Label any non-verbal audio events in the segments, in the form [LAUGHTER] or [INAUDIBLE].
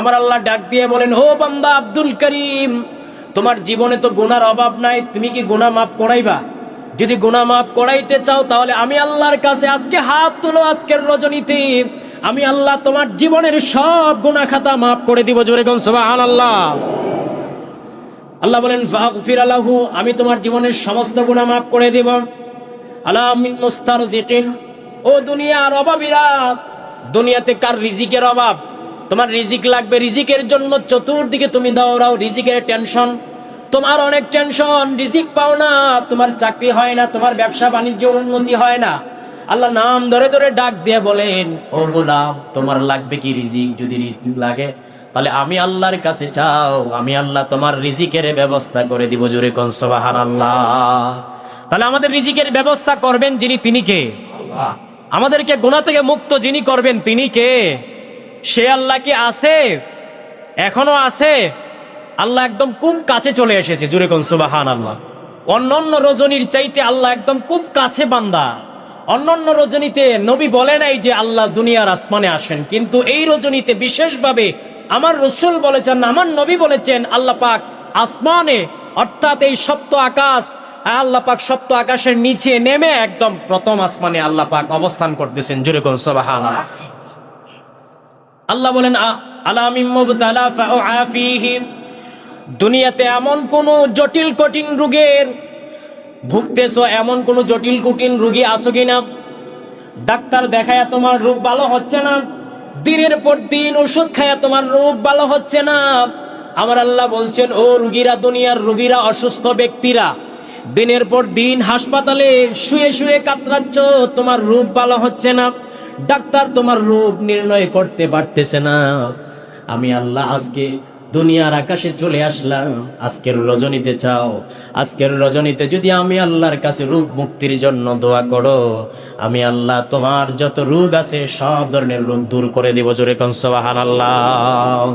আমার আল্লাহ ডাক দিয়ে বলেন, ও বান্দা আব্দুল করিম, তোমার জীবনে তো গুনার অভাব নাই, তুমি কি গুনাহ মাফ করাইবা? যদি গুনাহ মাফ করাইতে চাও তাহলে আমি আল্লাহর কাছে আজকে হাত তুলো, আজকের রজনীতে। আমি আল্লাহ তোমার জীবনের সব গুনাহ খাতা মাফ করে দিব, জোরে কোন সুবহানাল্লাহ? আল্লাহ বলেন, ফাগফির আলাহু আমি তোমার জীবনের সমস্ত গুনাহ মাফ করে দিব। আলা মুস্তারজিকিন, ও দুনিয়ার অভাবীরা, দুনিয়াতে কার রিজিকের অভাব? তোমার রিজিক লাগবে রিজিকের জন্য চতুর্দিকে তুমি দৌড়াও রিজিকের টেনশন। তোমার অনেক টেনশন রিজিক পাও না তোমার চাকরি হয় না তোমার ব্যবসা বাণিজ্য উন্নতি হয় না। আল্লাহ নাম ধরে ধরে ডাক দিয়ে বলেন ও গোলাম তোমার লাগবে কি রিজিক? যদি রিজিক লাগে তাহলে আমি আল্লাহর কাছে চাও আমি আল্লাহ তোমার রিজিকের ব্যবস্থা করে দিব। জোরে কোন সুবহান আল্লাহ তাহলে আমাদের রিজিকের ব্যবস্থা করবেন যিনি তিনি কে? আমাদেরকে গোনা থেকে মুক্ত যিনি করবেন তিনি কে? সে আল্লাহ কি আছে? এখনও আছে? আল্লাহ একদম খুব কাছে চলে এসেছে, জুরে কোন সুবাহান আল্লাহ অন্যান্য রজনীর চাইতে আল্লাহ একদম খুব কাছে বান্দা। অন্যান্য রজনীতে নবী বলে নাই যে আল্লাহ দুনিয়ার আসমানে আসেন, কিন্তু এই রজনীতে বিশেষভাবে আমার রসুল বলেছেন, আমার নবী বলেছেন, আল্লাহ পাক আসমানে, অর্থাৎ এই সপ্ত আকাশ, আল্লাহ পাক সপ্ত আকাশের নিচে নেমে একদম প্রথম আসমানে আল্লাহ পাক অবস্থান করতেছেন, জুরে কোন সুবাহান আল্লাহ বলেন, আ- আলামিম মুবতালা ফাউআফিহিম দুনিয়াতে এমন কোন জটিল কঠিন রোগের ভুগতেছো, এমন কোন জটিল কঠিন রুগী আসো কিনা? ডাক্তার দেখায় তোমার রোগ ভালো হচ্ছে না? দিনের পর দিন ওষুধ খায়া তোমার রোগ ভালো হচ্ছে না? আমার আল্লাহ বলছেন, ও রুগীরা, দুনিয়ার রুগীরা, অসুস্থ ব্যক্তিরা, দিনের পর দিন হাসপাতালে শুয়ে শুয়ে কাতরাচ্ছ, তোমার রোগ ভালো হচ্ছে না? ডাক্তার তোমার রোগ নির্ণয় করতে পারতেছে না। আমি আল্লাহ আজকে দুনিয়ার আকাশে চলে আসলাম, আজকের রজনীতে চাও। আজকের রজনীতে যদি আমি আল্লাহর কাছে রোগ মুক্তির জন্য দোয়া করো, আমি আল্লাহ তোমার যত রোগ আছে সব ধরনের রোগ দূর করে দিব জোরে কনসবাহান আল্লাহ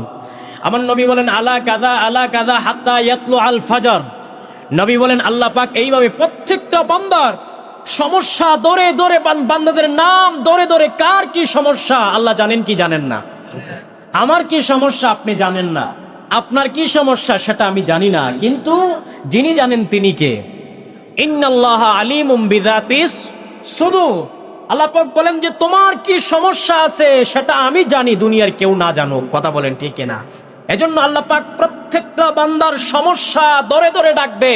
আমার নবী বলেন, আলা কাদা আলা কাদা হাত্তা ইয়াতলু আল ফাজর? নবী বলেন, আল্লাহ পাক এইভাবে প্রত্যেকটা বান্দার সমস্যা দরে দরে বান্দাদের নাম দরে দরে, কার কি সমস্যা? আল্লাহ জানেন কি জানেন না। আমার কি সমস্যা আপনি জানেন না। আপনার কি সমস্যা সেটা আমি জানি না, কিন্তু যিনি জানেন তিনি কে? ইন্নাল্লাহ আলিমুম বিদাতিস শুধু আল্লাহ পাক বলেন যে, তোমার কি সমস্যা আছে সেটা আমি জানি, দুনিয়ার কেউ না জানুক। কথা বলেন ঠিক না এজন্য আল্লাহ পাক প্রত্যেকটা বান্দার সমস্যা দরে দরে ডাকবে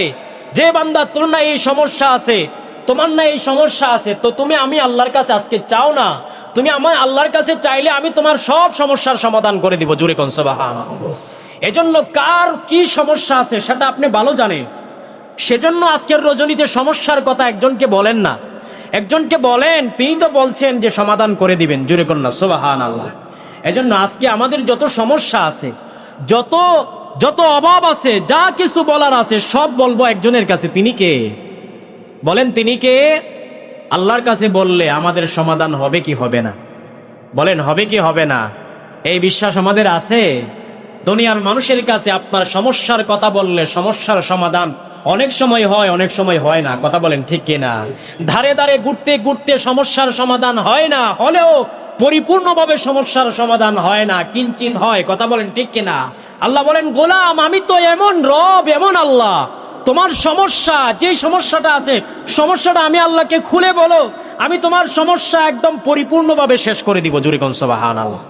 যে বান্দা তুলনায় এই সমস্যা আছে তোমার না এই সমস্যা আছে, তো তুমি আমি আল্লাহর কাছে আজকে চাও না? তুমি আমার আল্লাহর কাছে চাইলে আমি তোমার সব সমস্যার সমাধান করে দিব, জুরে কনসবাহান এজন্য কার কি সমস্যা আছে সেটা আপনি ভালো জানেন। সেজন্য আজকের রজনীতে সমস্যার কথা একজনকে বলেন না। একজনকে বলেন, তিনি তো বলছেন যে সমাধান করে দিবেন, জুরে কন্যা সোবাহান আল্লাহ। এজন্য আজকে আমাদের যত সমস্যা আছে, যত যত অভাব আছে, যা কিছু বলার আছে, সব বলব একজনের কাছে, তিনি কে? বলেন, তিনি কে? আল্লাহর কাছে বললে, আমাদের সমাধান হবে কি হবে না? বলেন, হবে কি হবে না? এই বিশ্বাস আমাদের আছে? দুনিয়ার মানুষের কাছে আপনার সমস্যার কথা বললে সমস্যার সমাধান অনেক সময় হয়, অনেক সময় হয় না। কথা বলেন, ঠিক কিনা ধারে ধারে ঘুরতে ঘুরতে সমস্যার সমাধান হয় না, হলেও পরিপূর্ণভাবে সমস্যার সমাধান হয় না, কিঞ্চিত হয়। কথা বলেন, ঠিক কিনা আল্লাহ বলেন, গোলাম, আমি তো এমন রব, এমন আল্লাহ। তোমার সমস্যা যে সমস্যাটা আছে, সমস্যাটা আমি আল্লাহকে খুলে বলো, আমি তোমার সমস্যা একদম পরিপূর্ণভাবে শেষ করে দিব, জুরি কনসবাহান আল্লাহ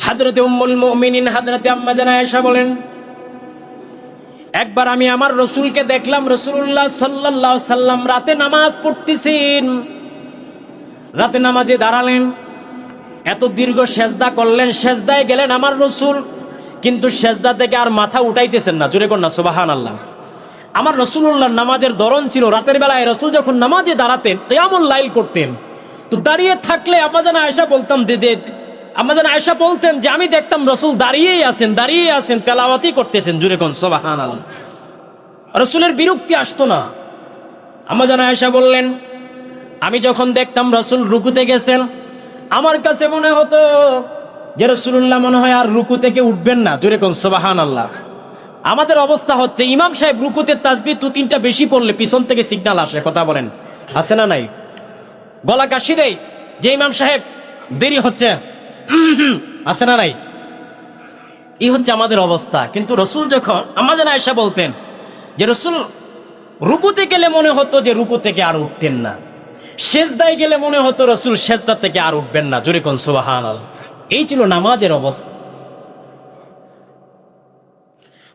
হাজরতে উম্মুল মুমিনিন, হাজরতে আম্মা জানা আয়েশা বলেন, একবার আমি আমার রসুলকে দেখলাম রসুল্লাহ সাল্লাল্লাহু সাল্লাম রাতে নামাজ পড়তেছেন। রাতে নামাজে দাঁড়ালেন, এত দীর্ঘ সেজদা করলেন, সেজদায় গেলেন আমার রসুল। কিন্তু সেজদা থেকে আর মাথা উঠাইতেছেন না। জোরে কন্যা সুবাহান আল্লাহ আমার রসুল্লাহ নামাজের ধরন ছিল, রাতের বেলায় রসুল যখন নামাজে দাঁড়াতেন, কেয়ামুল লাইল করতেন। তো দাঁড়িয়ে থাকলে আমাজান আয়সা বলতাম দিদে আমাজান আয়সা বলতেন যে, আমি দেখতাম রসুল দাঁড়িয়েই আছেন দাঁড়িয়ে আছেন তেলাওয়াতি করতেছেন। জুরে কোন সোবাহান আল্লাহ রসুলের বিরক্তি আসতো না। আমাজান আয়সা বললেন, আমি যখন দেখতাম রসুল রুকুতে গেছেন, আমার কাছে মনে হতো যে রসুল্লাহ মনে হয় আর রুকু থেকে উঠবেন না। জোরে কোন সোবাহান আল্লাহ আমাদের অবস্থা হচ্ছে, ইমাম সাহেব রুকুতে তাসবি দু তিনটা বেশি পড়লে পিছন থেকে সিগন্যাল আসে, কথা বলেন। আসে না নাই? গলা কাশি দেয় যে ইমাম সাহেব, দেরি হচ্ছে। আছে না নাই? এই হচ্ছে আমাদের অবস্থা। কিন্তু রসুল যখন আমাদের আয়সা বলতেন যে রসুল, রুকুতে গেলে মনে হতো যে রুকু থেকে আর উঠতেন না। সেজদায় গেলে মনে হতো রসুল সেজদা থেকে আর উঠবেন না। জোরে কোন সুবাহান এই ছিল নামাজের অবস্থা।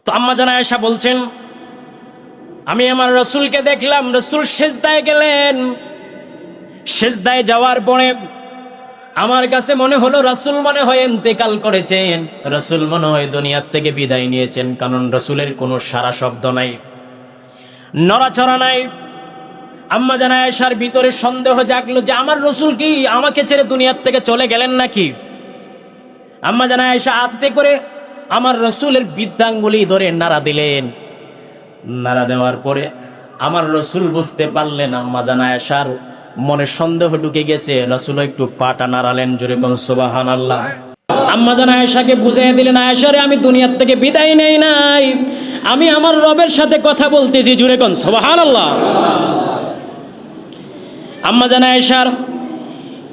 তো আম্মা জানা আয়সা বলছেন, আমি আমার রসুলকে দেখলাম, রসুল সেজদায় গেলেন। সেজদায় যাওয়ার পরে আমার কাছে মনে হলো, রসুল মনে হয় ইন্তেকাল করেছেন। রসুল মনে হয় দুনিয়ার থেকে বিদায় নিয়েছেন, কারণ রসুলের কোনো সারা শব্দ নাই, নড়াচড়া নাই। আম্মা জানা আয়েশার ভিতরে সন্দেহ জাগলো যে, আমার রসুল কি আমাকে ছেড়ে দুনিয়ার থেকে চলে গেলেন নাকি? আম্মা জানা আয়েশা আস্তে করে আমার রসুলের বৃদ্ধাঙ্গুলি ধরে নাড়া দিলেন। নাড়া দেওয়ার পরে আমার রসুল বুঝতে পারলেন আম্মা জানা আয়েশার মনে সন্দেহ ঢুকে গেছে। রসুল একটু পাটা নাড়ালেন জোরে সুবাহান আল্লাহ আম্মা জানা আয়েশাকে বুঝিয়ে দিলেন আয়েশারে আমি দুনিয়ার থেকে বিদায় নেই নাই। আমি আমার রবের সাথে কথা বলতেছি জুড়ে কোন সুবাহান আল্লাহ আম্মা জানা আয়েশার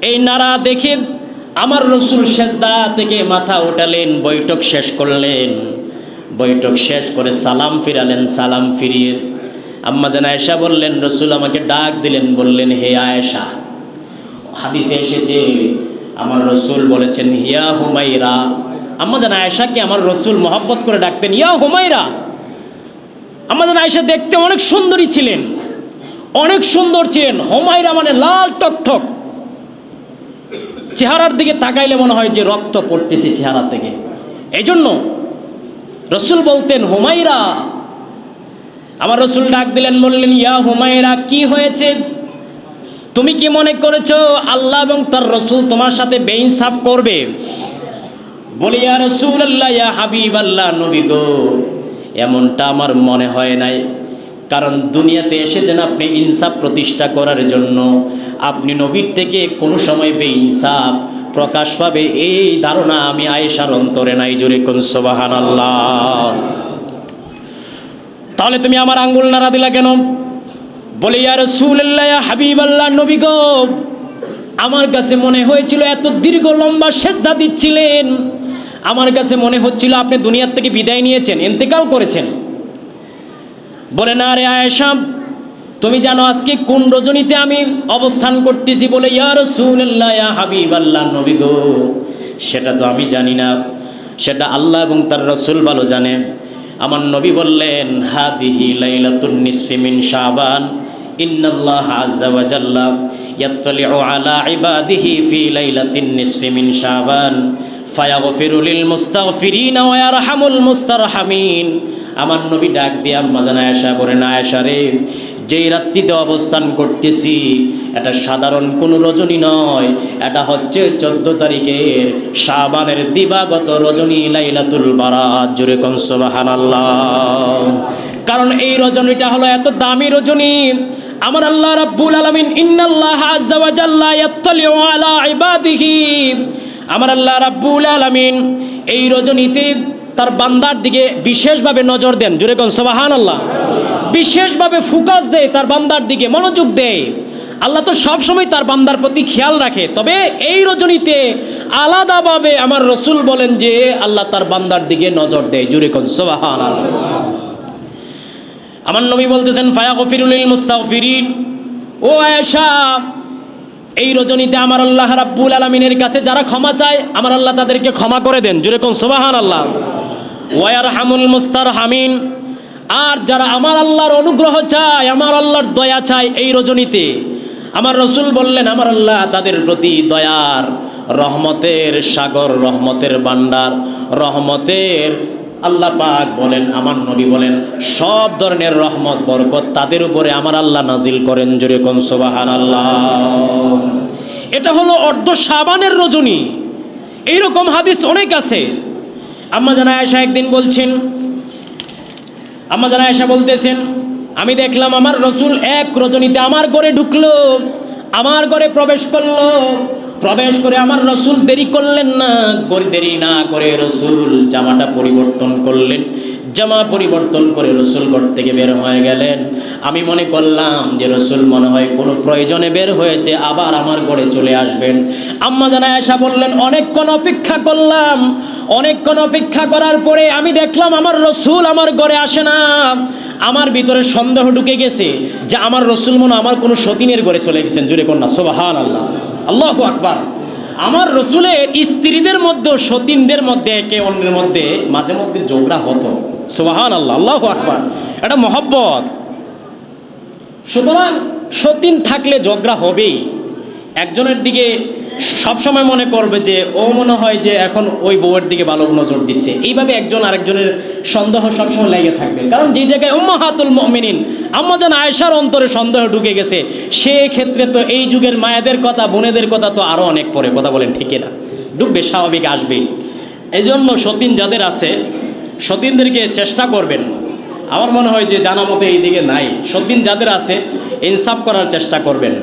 এই নাড়া দেখে আমার রসুল সেজদা থেকে মাথা উঠালেন, বৈঠক শেষ করলেন। বৈঠক শেষ করে সালাম ফিরালেন, সালাম ফিরিয়ে আম্মা জান আয়েশা বললেন, রসুল আমাকে ডাক দিলেন, বললেন, হে আয়েশা, হাদিসে এসেছে, আমার রসুল বলেছেন, হিয়া হুমাইরা আম্মা জান আয়েশাকে আমার রসুল মহব্বত করে ডাকতেন, ইয়া হুমাইরা আম্মা জান আয়েশা দেখতে অনেক সুন্দরী ছিলেন, অনেক সুন্দর ছিলেন। হুমাইরা মানে লাল টকঠক চেহারার দিকে তাকাইলে মনে হয় যে রক্ত পড়তেছে চেহারা থেকে এই জন্য রসুল বলতেন হুমাইরা আমার রসুল ডাক দিলেন, বললেন, ইয়া হুমায়রা, কি হয়েছে? তুমি কি মনে করেছ আল্লাহ এবং তার রসুল তোমার সাথে বেইনসাফ করবে? বলি, ইয়া রসুল আল্লাহ ইয়া হাবিব আল্লাহ নবী গো, এমনটা আমার মনে হয় নাই। কারণ দুনিয়াতে এসেছেন আপনি ইনসাফ প্রতিষ্ঠা করার জন্য। আপনি নবীর থেকে কোনো সময় বে ইনসাফ প্রকাশ পাবে এই ধারণা আমি আয়েশার অন্তরে নাই, জোরে কোন আল্লাহ তাহলে তুমি আমার আঙ্গুল নাড়া দিলা কেন? বলে ইয়ার সুল্লাহ হাবিব আল্লাহ নবী আমার কাছে মনে হয়েছিল এত দীর্ঘ লম্বা সেজদা দিচ্ছিলেন। আমার কাছে মনে হচ্ছিল আপনি দুনিয়ার থেকে বিদায় নিয়েছেন, ইন্তেকাল করেছেন। বলে, না রে আয়েশা, তুমি জানো আজকে কোন রজনীতে আমি অবস্থান করতেছি? বলে ইয়ার সুল্লাহ হাবিব আল্লাহ নবী গো, সেটা তো আমি জানি না। সেটা আল্লাহ এবং তার রসুল ভালো জানে। আমার নবী বললেন, হাদিহি লাইলাতুন নিসফি মিন শাবান ফি লাইলাতিন নিসফি মিন শাবান ওয়া আমার নবী ডাক দিয়ে আম্মা জান আয়েশা বলেন আয়েশা রে, যেই রাত্রিতে অবস্থান করতেছি, এটা সাধারণ কোনো রজনী নয়। এটা হচ্ছে চোদ্দ তারিখের শাবানের দিবাগত রজনী লাইলাতুল বারাত। জুরে কনসবাহান আল্লাহ কারণ এই রজনীটা হলো এত দামি রজনী। আমার আল্লাহ রাব্বুল আলামিন, ইন্নাল্লাহ আজ্জা ওয়া জাল্লা ইয়াত্তালিউ আলা ইবাদিহি। আমার আল্লাহ রাব্বুল আলামিন, এই রজনীতে তার বান্দার দিকে বিশেষভাবে নজর দেন। জুরে কোন সোবাহান আল্লাহ বিশেষভাবে ফোকাস দেয় তার বান্দার দিকে, মনোযোগ দেয়। আল্লাহ তো সবসময় তার বান্দার প্রতি খেয়াল রাখে। তবে এই রজনীতে আলাদাভাবে আমার রসুল বলেন যে, আল্লাহ তার বান্দার দিকে নজর দেয়। জুরে কোন সোবাহান আমার নবী বলতেছেন ফায়া গফিরুল মুস্তাগফিরিন। ও আয়েশা এই রজনীতে আমার আল্লাহ রাব্বুল আলমিনের কাছে যারা ক্ষমা চায়, আমার আল্লাহ তাদেরকে ক্ষমা করে দেন। জুরে কোন সোবাহান আল্লাহ ওয়ার হামুল মুস্তার হামিন আর যারা আমার আল্লাহর অনুগ্রহ চায়, আমার আল্লাহর দয়া চায় এই রজনীতে, আমার রসুল বললেন, আমার আল্লাহ তাদের প্রতি দয়ার রহমতের সাগর, রহমতের বান্ডার রহমতের আল্লাহ পাক বলেন, আমার নবী বলেন, সব ধরনের রহমত, বরকত তাদের উপরে আমার আল্লাহ নাজিল করেন, জোরে কোন সোবাহান আল্লাহ এটা হলো অর্ধ সাবানের রজনী। এইরকম হাদিস অনেক আছে। আম্মা জানা আয়সা একদিন বলছেন, আম্মা জানা আয়সা বলতেছেন, আমি দেখলাম আমার রসুল এক রজনীতে আমার ঘরে ঢুকলো, আমার ঘরে প্রবেশ করল প্রবেশ করে আমার রসুল দেরি করলেন না। করে দেরি না করে রসুল জামাটা পরিবর্তন করলেন। জামা পরিবর্তন করে রসুল ঘর থেকে বের হয়ে গেলেন। আমি মনে করলাম যে রসুল মনে হয় কোনো প্রয়োজনে বের হয়েছে, আবার আমার ঘরে চলে আসবেন। আম্মা জানা এসা বললেন, অনেকক্ষণ অপেক্ষা করলাম। অনেকক্ষণ অপেক্ষা করার পরে আমি দেখলাম আমার রসুল আমার ঘরে আসে না। আমার ভিতরে সন্দেহ ঢুকে গেছে যে আমার রসুল মনে আমার কোনো সতীনের ঘরে চলে গেছেন। জুড়ে কন্যা সোবাহান আল্লাহ আল্লাহ আকবার। আমার রসুলের স্ত্রীদের মধ্যে, সতীনদের মধ্যে একে অন্যের মধ্যে মাঝে মধ্যে ঝগড়া হতো। সোহান আল্লাহ আল্লাহ আকবার। এটা মহব্বত। সুতরাং সতীন থাকলে ঝগড়া হবেই। একজনের দিকে সবসময় মনে করবে যে, ও মনে হয় যে এখন ওই বউয়ের দিকে ভালো নজর দিচ্ছে। এইভাবে একজন আরেকজনের সন্দেহ সবসময় লেগে থাকবে। কারণ যে জায়গায় উম্মা উম্মাহাতুল মমিনিন, আম্মা যেন আয়েশার অন্তরে সন্দেহ ঢুকে গেছে সে ক্ষেত্রে তো এই যুগের মায়েদের কথা, বোনেদের কথা তো আরও অনেক পরে, কথা বলেন ঠিকই না ডুববে, স্বাভাবিক আসবে। এই জন্য সতীন যাদের আছে, সতীনদেরকে চেষ্টা করবেন। আমার মনে হয় যে জানা মতো এই দিকে নাই। সতীন যাদের আছে, ইনসাফ করার চেষ্টা করবেন।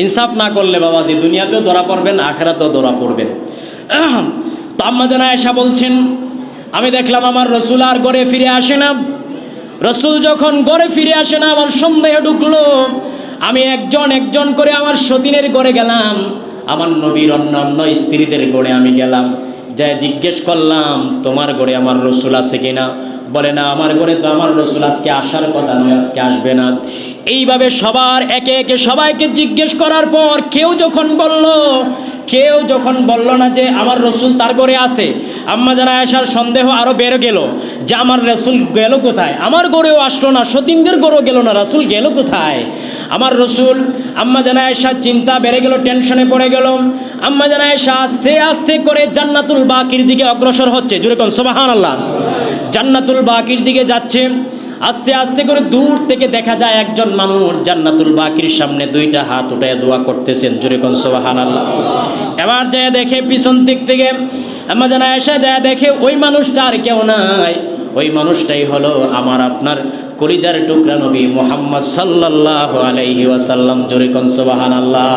ইনসাফ না করলে বাবাজি, দুনিয়াতেও ধরা পড়বেন, আখেরাতেও ধরা পড়বেন। তো আম্মা জানা এসা বলছেন, আমি দেখলাম আমার রসুল আর গড়ে ফিরে আসে না। রসুল যখন গড়ে ফিরে আসে না, আমার সন্দেহ ঢুকলো। আমি একজন একজন করে আমার সতীনের গড়ে গেলাম। আমার নবীর অন্যান্য স্ত্রীদের গড়ে আমি গেলাম। যাই জিজ্ঞেস করলাম, তোমার ঘরে আমার রসুল আছে কিনা? বলে, না, আমার ঘরে তো আমার রসুল আজকে আসার কথা নয়, আজকে আসবে না। এইভাবে সবার একে একে সবাইকে জিজ্ঞেস করার পর কেউ যখন বলল, কেউ যখন বলল না যে আমার রসুল তার ঘরে আছে আম্মা জানা আয়সার সন্দেহ আরও বেড়ে গেল যে আমার রসুল গেল কোথায়? আমার গড়েও আসলো না, সতীনদের গড়েও গেল না, রসুল গেল কোথায়? আমার রসুল আম্মা জানা আয়সার চিন্তা বেড়ে গেল, টেনশনে পড়ে গেল। আম্মা জানা আয়সা আস্তে আস্তে করে জান্নাতুল বাকির দিকে অগ্রসর হচ্ছে। কোন সোবাহান আল্লাহ জান্নাতুল বাকির দিকে যাচ্ছে। আস্তে আস্তে করে দূর থেকে দেখা যায় একজন মানুষ জান্নাতুল বাকির সামনে দুইটা হাত উঠায় দোয়া করতেছেন। জুড়ে কোন সোবাহান আল্লাহ এবার যায় দেখে পিছন দিক থেকে, আম্মা জানা আয়সা যায় দেখে ওই মানুষটা আর কেউ নাই। ওই মানুষটাই হলো আমার আপনার কলিজার টুকরা নবী মোহাম্মদ সাল্লাহ আলাইহি ওয়াসাল্লাম। জোরে কোন সোবাহান আল্লাহ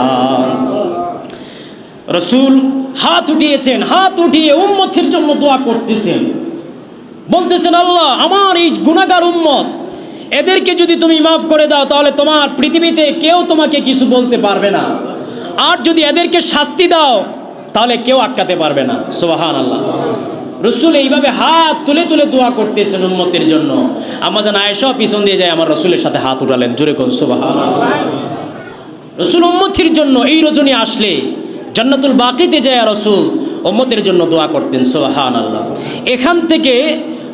রসুল হাত উঠিয়েছেন, হাত উঠিয়ে উম্মতের জন্য দোয়া করতেছেন। বলতেছেন, আল্লাহ, আমার এই গুণাগার উম্মত, এদেরকে যদি তুমি মাফ করে দাও, তাহলে তোমার পৃথিবীতে কেউ তোমাকে কিছু বলতে পারবে না। আর যদি এদেরকে শাস্তি দাও, তাহলে কেউ আটকাতে পারবে না। সোবাহান আল্লাহ রসুল এইভাবে হাত তুলে তুলে দোয়া করতেছেন উন্মতের জন্য। আমার যেন আয়সা পিছন দিয়ে যায়, আমার রসুলের সাথে হাত উঠালেন, জোরে কোন সোবাহান রসুল উম্মতির জন্য এই রজনী আসলে, জান্নাতুল বাকিতে যায় রসুল উম্মতের জন্য দোয়া করতেন সোহান আল্লাহ এখান থেকে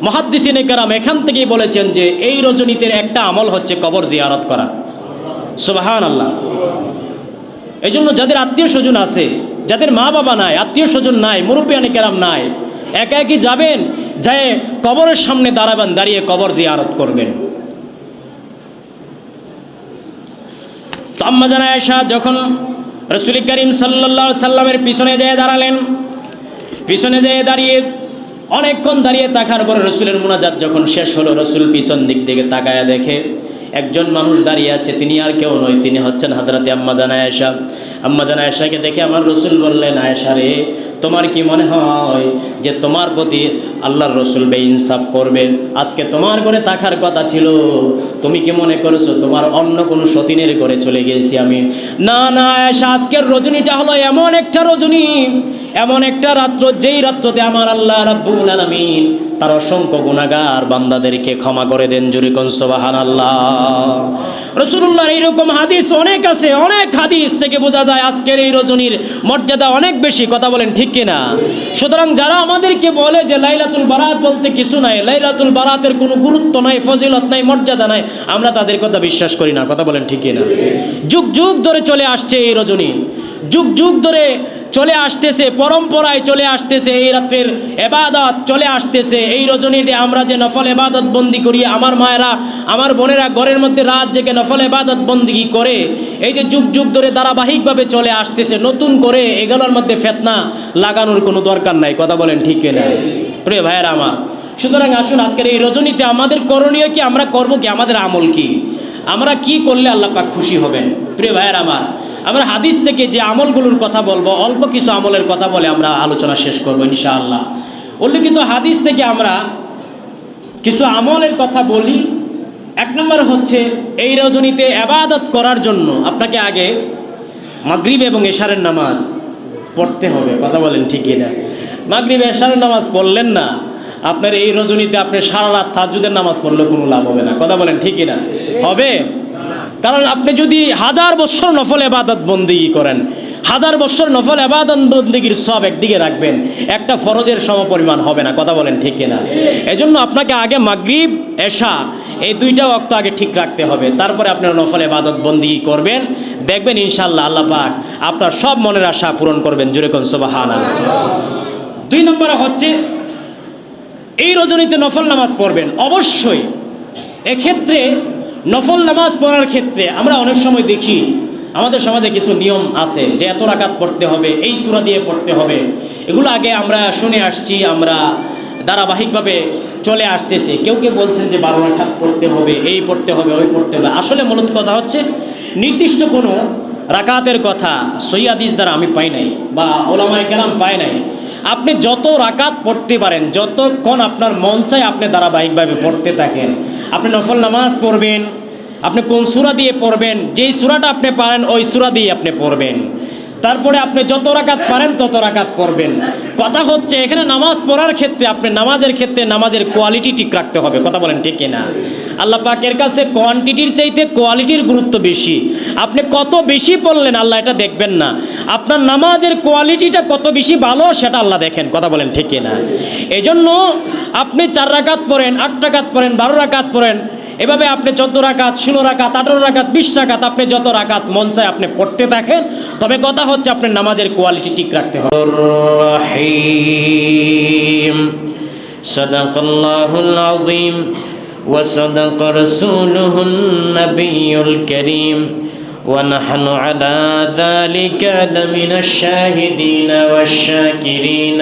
মহাদ্দিসিনে কারাম এখান থেকেই বলেছেন যে এই রজনীতে একটা আমল হচ্ছে কবর জিয়ারত করা। সোবাহান আল্লাহ এই জন্য যাদের আত্মীয় স্বজন আছে, যাদের মা বাবা নাই, আত্মীয় স্বজন নাই, মুরব্বিয়ানি কেরাম নাই, একা একই যাবেন, যায় কবরের সামনে দাঁড়াবেন, দাঁড়িয়ে কবর জিয়ারত করবেন। আম্মা জানা আয়েশা যখন রসুল করিম সাল্লা সাল্লামের পিছনে যেয়ে দাঁড়ালেন, পিছনে যেয়ে দাঁড়িয়ে অনেকক্ষণ দাঁড়িয়ে তাকার পরে রসুলের মোনাজাত যখন শেষ হলো, রসুল পিছন দিক থেকে তাকায়া দেখে একজন মানুষ দাঁড়িয়ে আছে, তিনি আর কেউ নয়, তিনি হচ্ছেন হাজরাতে আম্মা জানা আয়েশা আম্মা জানা আয়েশাকে দেখে আমার রসুল বললেন, আয়েশা রে, তোমার কি মনে হয় যে তোমার প্রতি আল্লাহর রসুল বে ইনসাফ করবে? আজকে তোমার করে থাকার কথা ছিল, তুমি কি মনে করেছ তোমার অন্য কোনো সতীনের ঘরে চলে গিয়েছি আমি? না না, আয়েশা, আজকের রজনীটা হলো এমন একটা রজনী, এমন একটা রাত্র, যেই রাত্রতে আমার আল্লাহ রাব্বুল আলামিন তার অসংখ্য গুণাগার বান্দাদেরকে ক্ষমা করে দেন। জুরি কনসবাহান আল্লাহ রসুল্লাহর এইরকম হাদিস অনেক আছে, অনেক হাদিস থেকে বোঝা যায় আজকের এই রজনীর মর্যাদা অনেক বেশি, কথা বলেন ঠিক কিনা? সুতরাং যারা আমাদেরকে বলে যে লাইলাতুল বারাত বলতে কিছু নাই, লাইলাতুল বারাতের কোনো গুরুত্ব নাই, ফজিলত নাই, মর্যাদা নাই, আমরা তাদের কথা বিশ্বাস করি না, কথা বলেন ঠিক কিনা? যুগ যুগ ধরে চলে আসছে এই রজনী। যুগ যুগ ধরে চলে আসতেছে, পরম্পরায় চলে আসতেছে, এই রাতের এবাদত চলে আসতেছে। এই রজনীতে আমরা যে নফল এবাদত বন্দি করি, আমার মায়েরা, আমার বোনেরা ঘরের মধ্যে রাত জেগে নফল এবাদত বন্দি করে, এই যে যুগ যুগ ধরে ধারাবাহিকভাবে চলে আসতেছে, নতুন করে এগুলোর মধ্যে ফেতনা লাগানোর কোনো দরকার নাই। কথা বলেন ঠিক না প্রিয় ভাইয়েরা আমার, সুতরাং আসুন আজকের এই রজনীতে আমাদের করণীয় কি, আমরা করব কি, আমাদের আমল কি? আমরা কি করলে আল্লাহ পাক খুশি হবেন? প্রিয় ভাইয়ের আমার আমরা হাদিস থেকে যে আমলগুলোর কথা বলব, অল্প কিছু আমলের কথা বলে আমরা আলোচনা শেষ করব ইনশাআল্লাহ। উল্লিখিত হাদিস থেকে আমরা কিছু আমলের কথা বলি। এক নম্বর হচ্ছে এই রজনীতে আবাদত করার জন্য আপনাকে আগে মাগরিব এবং এশারের নামাজ পড়তে হবে। কথা বলেন ঠিকই না মাগরিব, এশারের নামাজ পড়লেন না। আপনার এই রজনীতে আপনি সারা রাত তাজুদের নামাজ পড়লে কোনো লাভ হবে না। কথা বলেন ঠিকই না হবে? কারণ আপনি যদি হাজার বছর নফল এবাদত বন্দি করেন, হাজার বছর নফল এবাদত বন্দিগির সব একদিকে রাখবেন, একটা ফরজের সমপরিমাণ হবে না, কথা বলেন ঠিক না এজন্য আপনাকে আগে মাগরিব, এশা, এই দুইটা অক্ত আগে ঠিক রাখতে হবে, তারপরে আপনার নফল এবাদত বন্দি করবেন, দেখবেন ইনশাল্লাহ আল্লাহ পাক আপনার সব মনের আশা পূরণ করবেন জুড়ে কোন সোবাহান দুই নম্বরে হচ্ছে, এই রজনীতে নফল নামাজ পড়বেন, অবশ্যই। এক্ষেত্রে নফল নামাজ পড়ার ক্ষেত্রে আমরা অনেক সময় দেখি, আমাদের সমাজে কিছু নিয়ম আছে যে এত রাকাত পড়তে হবে, এই সূরা দিয়ে পড়তে হবে। এগুলো আগে আমরা শুনে আসছি, আমরা ধারাবাহিকভাবে চলে আসতেছে। কেউ কেউ বলছেন যে বারো রাকাত পড়তে হবে, এই পড়তে হবে, ওই পড়তে হবে। আসলে মূলত কথা হচ্ছে, নির্দিষ্ট কোনো রাকাতের কথা সৈয়াদিস দ্বারা আমি পাই নাই বা ওলামায় কেরাম পাই নাই। আপনি যত রাকাত পড়তে পারেন, যতক্ষণ আপনার মন আপনি ধারাবাহিকভাবে পড়তে থাকেন। আপনি নফল নামাজ পড়বেন, আপনি কোন সুরা দিয়ে পড়বেন, যেই সুরাটা আপনি পারেন, ওই সুরা দিয়ে আপনি পড়বেন। তারপরে আপনি যত রাকাত পারেন তত রাকাত পড়বেন। কথা হচ্ছে, এখানে নামাজ পড়ার ক্ষেত্রে আপনি নামাজের ক্ষেত্রে নামাজের কোয়ালিটি ঠিক রাখতে হবে। কথা বলেন ঠিক না আল্লাহ পাকের কাছে কোয়ান্টিটির চাইতে কোয়ালিটির গুরুত্ব বেশি। আপনি কত বেশি পড়লেন আল্লাহ এটা দেখবেন না। আপনার নামাজের কোয়ালিটিটা কত বেশি ভালো সেটা আল্লাহ দেখেন। কথা বলেন ঠিক না এই জন্য আপনি চার রাকাত পড়েন, আট রাকাত পড়েন, বারো রাকাত পড়েন এভাবে আপনি চোদ্দ রাকাত ষোলো রাকাত আঠারো রাকাত বিশ রাকাত আপনি যত রাকাত মন চায় আপনি পড়তে থাকেন তবে কথা হচ্ছে আপনার নামাজের কোয়ালিটি ঠিক রাখতে হবে রহিম صدق الله العظيم وصدق رسوله النبي الكريم ونحن على ذلك لمن الشاهدين والشاكرين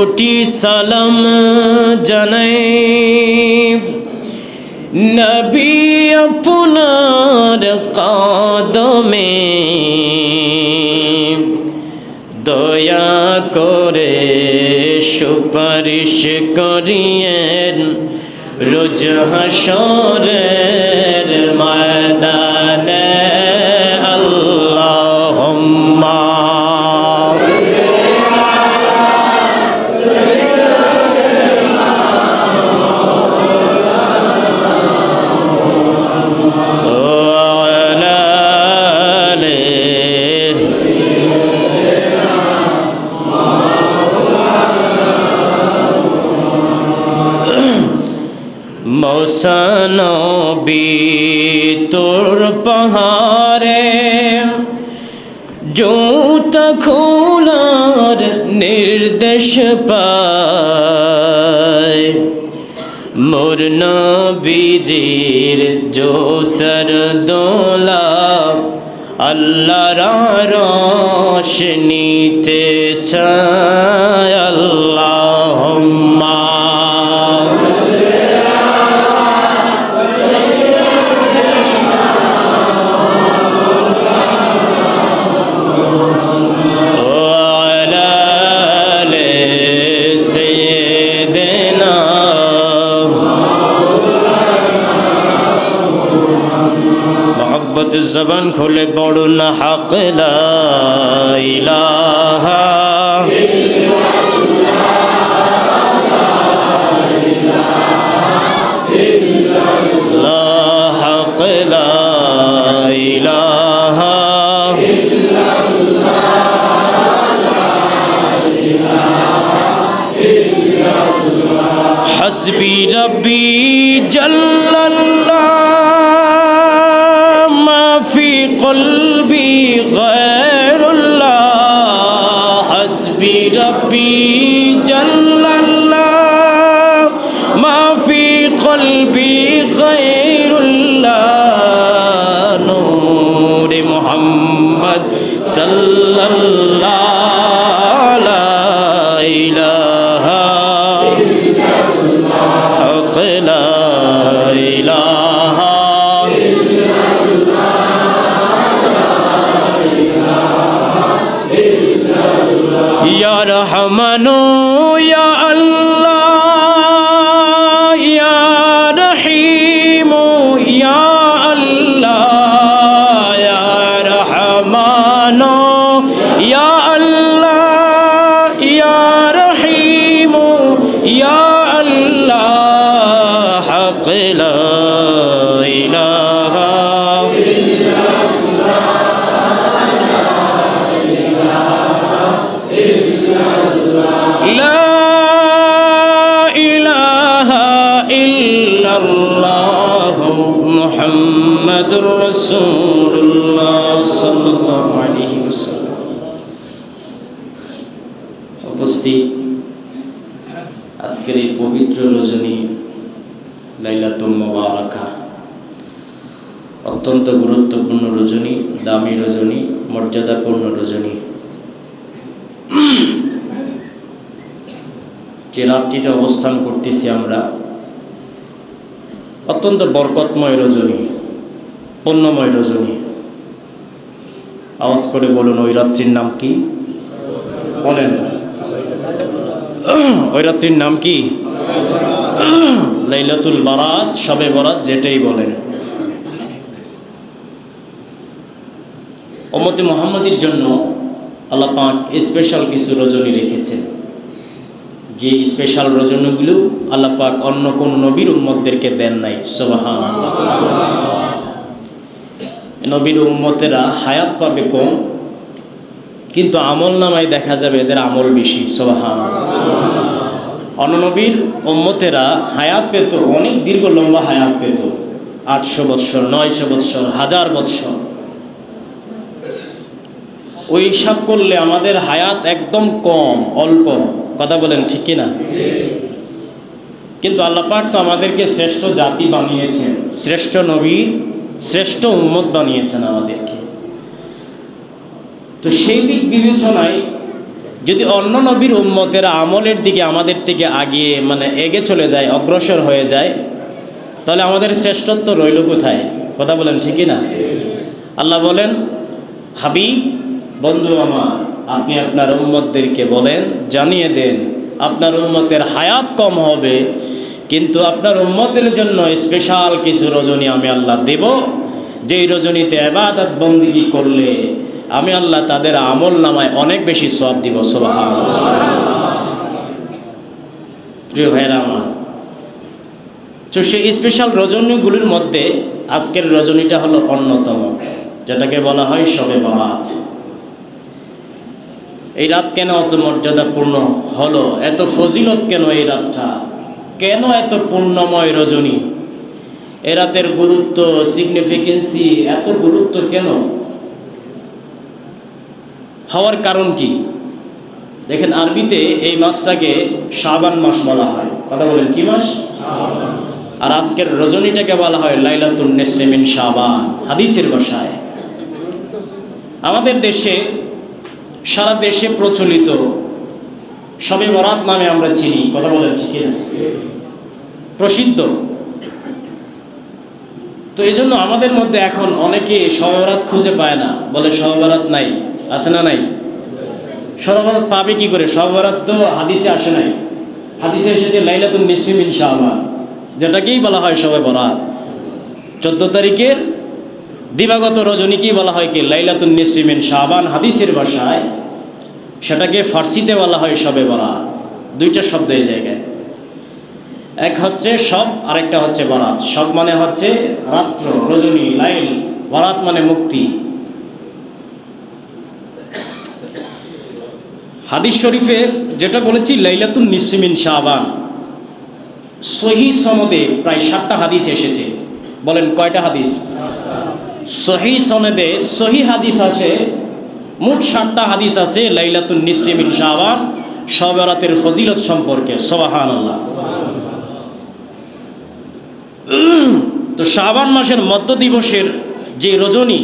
কোটি সালাম জানাই। নবী আপনার কাদমে। দয়া করে সুপারিশ করিয়েন। রোজ হাসরের মৌসানবী তোর পাহাড়ে জুতা খোলার নির্দেশ পায়। মোর নবীজির জোতর দোলা আল্লাহর রোশনীতে ছায়। মোহাব্বত জবান খুলে পড়ুন হক লা ইলাহা لا حق لا إله حسبي ربي جل উপস্থিত। আজকের এই পবিত্র রজনী লাইলাতুল মুবারাকা। অত্যন্ত গুরুত্বপূর্ণ রজনী, দামি রজনী, মর্যাদাপূর্ণ রজনী। যে রাতটিতে অবস্থান করতেছি আমরা, অত্যন্ত বরকতময় রজনী, পুণ্যময় রজনী। আওয়াজ করে বলুন, ওই রাত্রির নাম কি? বলেন [CLEARS THROAT] ওই রাত্রির নাম কি? লাইলাতুল বারাত সবে বরাত, যেটাই বলেন। অমতে মোহাম্মদীর জন্য আল্লাহ পাক স্পেশাল কিছু রজনী রেখেছেন। যে স্পেশাল রজনীগুলো আল্লাহ পাক অন্য কোন নবীর উম্মতদেরকে দেন নাই সোবাহান নবীর উম্মতেরা হায়াত পাবে কম কিন্তু আমল নামায় দেখা যাবে এদের আমল বেশি সোবাহান অন্য নবীর উম্মতেরা হায়াত পেত, অনেক দীর্ঘ লম্বা হায়াত পেত, আটশো বৎসর, নয়শো বৎসর, হাজার বৎসর। ওই হিসাব করলে আমাদের হায়াত একদম কম, অল্প। কথা বলেন ঠিক কি না কিন্তু আল্লাহ পাক তো আমাদেরকে শ্রেষ্ঠ জাতি বানিয়েছেন, শ্রেষ্ঠ নবীর শ্রেষ্ঠ উম্মত বানিয়েছেন আমাদেরকে। তো সেই দিক বিবেচনায় যদি অন্য নবীর উম্মতের আমলের দিকে আমাদের থেকে আগিয়ে মানে এগে চলে যায়, অগ্রসর হয়ে যায়, তাহলে আমাদের শ্রেষ্ঠত্ব রইল কোথায়? কথা বলেন ঠিকই না আল্লাহ বলেন, হাবিব, বন্ধু আমার, আপনি আপনার উম্মতদেরকে বলেন, জানিয়ে দেন, আপনার উম্মতের হায়াত কম হবে, কিন্তু আপনার উম্মতের জন্য স্পেশাল কিছু রজনী আমি আল্লাহ দেব, যেই রজনীতে এবাদত বন্দিগি করলে আমি আল্লাহ তাদের আমল নামায় অনেক বেশি সব দিব সোবাহান প্রিয় ভাইরা আমার, তো সেই স্পেশাল রজনীগুলির মধ্যে আজকের রজনীটা হলো অন্যতম, যেটাকে বলা হয় সবে বরাত এই রাত কেন অত মর্যাদাপূর্ণ হলো? এত ফজিলত কেন এই রাতটা? কেন এত পূর্ণময় রজনী? এ রাতের গুরুত্ব সিগনিফিকেন্সি এত গুরুত্ব কেন? হওয়ার কারণ কি? দেখেন, আরবিতে এই মাসটাকে শাবান মাস বলা হয়। কথা বলেন, কি মাস? আর আজকের রজনীটাকে বলা হয় লাইলাতুন নেসমিন শাবান, হাদিসের ভাষায়। আমাদের দেশে, সারা দেশে প্রচলিত সবে বরাত নামে আমরা চিনি। কথা বলেন, ঠিক প্রসিদ্ধ। তো এই জন্য আমাদের মধ্যে এখন অনেকে সবরাত খুঁজে পায় না। বলে সবরাত নাই। আসে না নাই? সবরাত পাবে কি করে? সবরাত তো হাদিসে আসে নাই। হাদিসে এসেছে লাইলাতুন নিসমিম ইনশাআল্লাহ, যেটাকেই বলা হয় সবে বরাত। চোদ্দ তারিখের দিবাগত রজনী কি বলা হয় কি? লাইলাতুন নিসরিমিন শাবান, হাদিসের ভাষায় সেটাকে ফার্সিতে বলা হয় সবে বলা দুইটা শব্দ এই জায়গায়। এক হচ্ছে সব, আরেকটা হচ্ছে বরাত। সব মানে হচ্ছে রাত্র, রজনী, লাইল। বরাত মানে মুক্তি। হাদিস শরীফে যেটা বলেছি, লাইলাতুন নিসমিন শাহবান সহি সনদে প্রায় সাতটা হাদিস এসেছে। বলেন, কয়টা হাদিস? সহি সনদে সহি হাদিস আছে, মোট সাতটা হাদিস আছে, লাইলাতুন নিসমিন শাহবান সবরাতের ফজিলত সম্পর্কে সবাহান আল্লাহ তো শাহবান মাসের মধ্য দিবসের যে রজনী,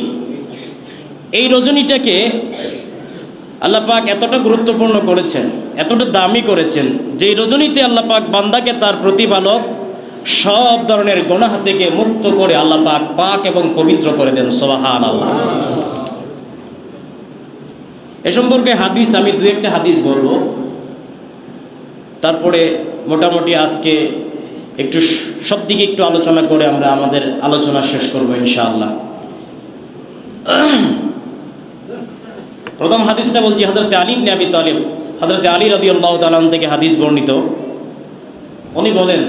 এই রজনীটাকে আল্লাহ পাক এতটা গুরুত্বপূর্ণ করেছেন, এতটা দামি করেছেন যে রজনীতে আল্লাহ পাক বান্দাকে তার প্রতিপালক সব ধরনের গোনাহ থেকে মুক্ত করে আল্লাহ পাক এবং পবিত্র করে দেন সোহান আল্লাহ এ সম্পর্কে হাদিস, আমি দু একটা হাদিস বলব। তারপরে মোটামুটি আজকে একটু সব দিকে একটু আলোচনা করে আমরা আমাদের আলোচনা শেষ করব ইনশাআল্লাহ। প্রথম হাদিসটা বলছি হজরত আলী ইবনে আবি তালিব হজরত আলী রবি আল্লাহ তালাম থেকে হাদিস বর্ণিত উনি বলেন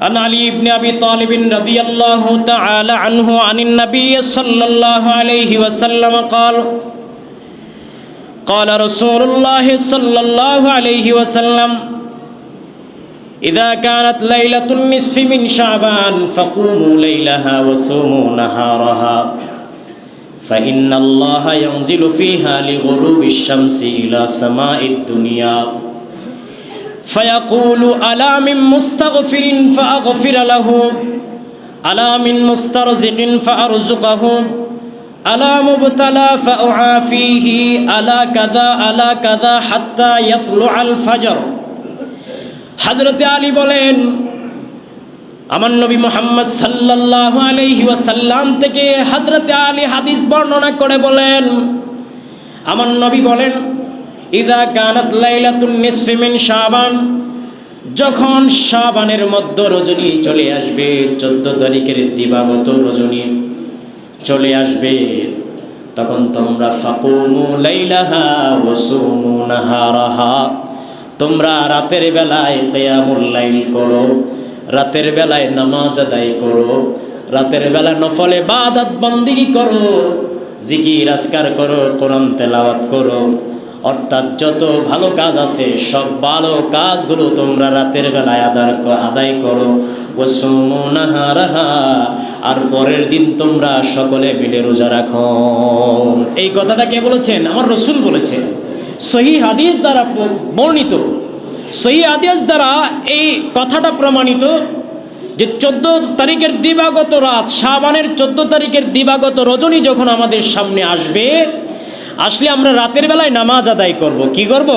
عن علي بن ابي طالب رضي الله تعالى عنه عن النبي صلى الله عليه وسلم قال قال رسول الله صلى الله عليه وسلم إذا كانت ليلة النصف من شعبان فقوموا ليلها وصوموا نهارها فإن الله ينزل فيها لغروب الشمس إلى سماء الدنيا فيقول ألا من مستغفر فأغفر له ألا من مسترزق فأرزقه ألا مبتلى فأعافيه ألا كذا ألا كذا حتى يطلع الفجر حضرت علي بولين আমার নবী মোহাম্মদ সাল্লাল্লাহু আলাইহি ওয়াসাল্লাম থেকে হযরতে আলী হাদিস বর্ণনা করে বলেন, আমার নবী বলেন, ইদা কানাত লাইলাতুন নিসফি মিন শাবান যখন শাবানের মধ্য রজনী চলে আসবে, চোদ্দ তারিখের দিবাগত রজনী চলে আসবে, তখন তোমরা ফাকুমু লাইলাহা ওয়া সুমু নাহারাহা। তোমরা রাতের বেলায় কিয়ামুল লাইল করো। রাতের বেলায় নামাজ আদায় করো। রাতের বেলা নফলে বাদাত বন্দিগি করো। জিকির, আজকার করো, কোরআন তেলাওয়াত করো। অর্থাৎ যত ভালো কাজ আছে, সব ভালো কাজগুলো তোমরা রাতের বেলায় আদার আদায় করো। ও সোমনাহারাহা আর পরের দিন তোমরা সকলে মিলে রোজা রাখো। এই কথাটা কে বলেছেন? আমার রসুল বলেছেন। সহি হাদিস দ্বারা বর্ণিত। সহি হাদিস দ্বারা এই কথাটা প্রমাণিত যে চোদ্দ তারিখের দিবাগত রাত, শাবানের চোদ্দ তারিখের দিবাগত রজনী যখন আমাদের সামনে আসবে, আসলে আমরা রাতের বেলায় নামাজ আদায় করব। কি করব?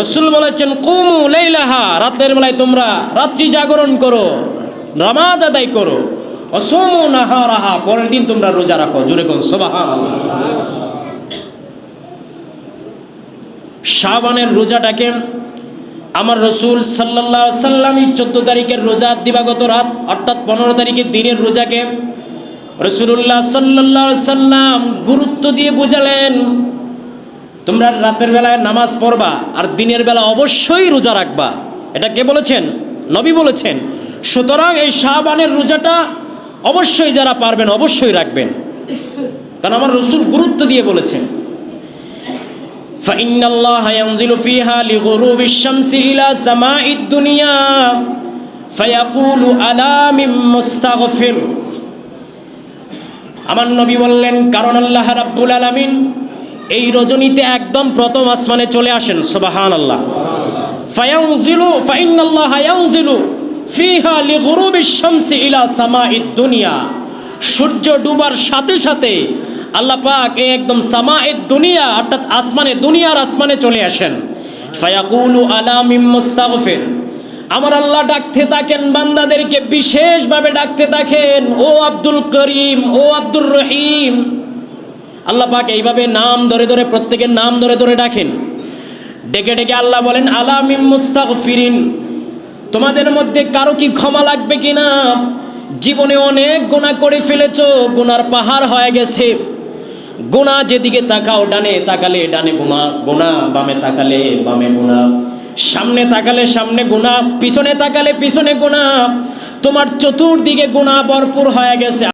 রসুল বলেছেন, কুমু লেইলাহা রাতের বেলায় তোমরা রাত্রি জাগরণ করো, নামাজ আদায় করো। অসম নাহা রাহা পরের দিন তোমরা রোজা রাখো। জুড়ে কোন সবাহা শাবানের রোজাটাকে আমার রসুল সাল্লাহ সাল্লামই চোদ্দ তারিখের রোজা দিবাগত রাত, অর্থাৎ পনেরো তারিখের দিনের রোজাকে রসুল্লাহ সাল্লাহ সাল্লাম গুরুত্ব দিয়ে বুঝালেন, তোমরা রাতের বেলায় নামাজ পড়বা আর দিনের বেলা অবশ্যই রোজা রাখবা। এটা কে বলেছেন? নবী বলেছেন। সুতরাং এই শাহবানের রোজাটা অবশ্যই যারা পারবেন অবশ্যই রাখবেন। কারণ আমার রসুল গুরুত্ব দিয়ে বলেছেন। فإن الله ينزل فيها لغروب الشمس إلى سماء الدنيا فيقول ألا من مستغفر আমার নবী বললেন কারণ আল্লাহ রাব্বুল আলামিন এই রজনীতে একদম প্রথম আসমানে চলে আসেন সুবাহান আল্লাহ ফায়াউজিলু ফাইনাল্লাহ ইয়াউজিলু ফিহা লিগুরুবিশ শামসি ইলা সামাইদ দুনিয়া সূর্য ডুবার সাথে সাথে আল্লাহ পাক একদম সামাইদ দুনিয়া, অর্থাৎ আসমানে, দুনিয়ার আসমানে চলে আসেন। ফায়াকুলু আলা মিম মুস্তাগফির। আমার আল্লাহ ডাকতে থাকেন, বান্দাদেরকে বিশেষভাবে ডাকতে থাকেন, ও আব্দুল করিম, ও আব্দুর রহিম। আল্লাহ পাক এইভাবে নাম ধরে ধরে, প্রত্যেকের নাম ধরে ধরে ডাকেন। ডেকে ডেকে আল্লাহ বলেন আলামিম মুস্তাগফিরিন। তোমাদের মধ্যে কারও কি ক্ষমা লাগবে কিনা? জীবনে অনেক গুণা করে ফেলেছো, গুনার পাহাড় হয়ে গেছে। গুণা যেদিকে তাকাও ডানে তাকালে ডানে গুমা গোনা বামে তাকালে বামে গোনা সামনে তাকালে সামনে গোনা পিছনে তাকালে পিছনে গোনা তোমার চতুর্দিকে গুণা ভরপুর হয়ে গেছে।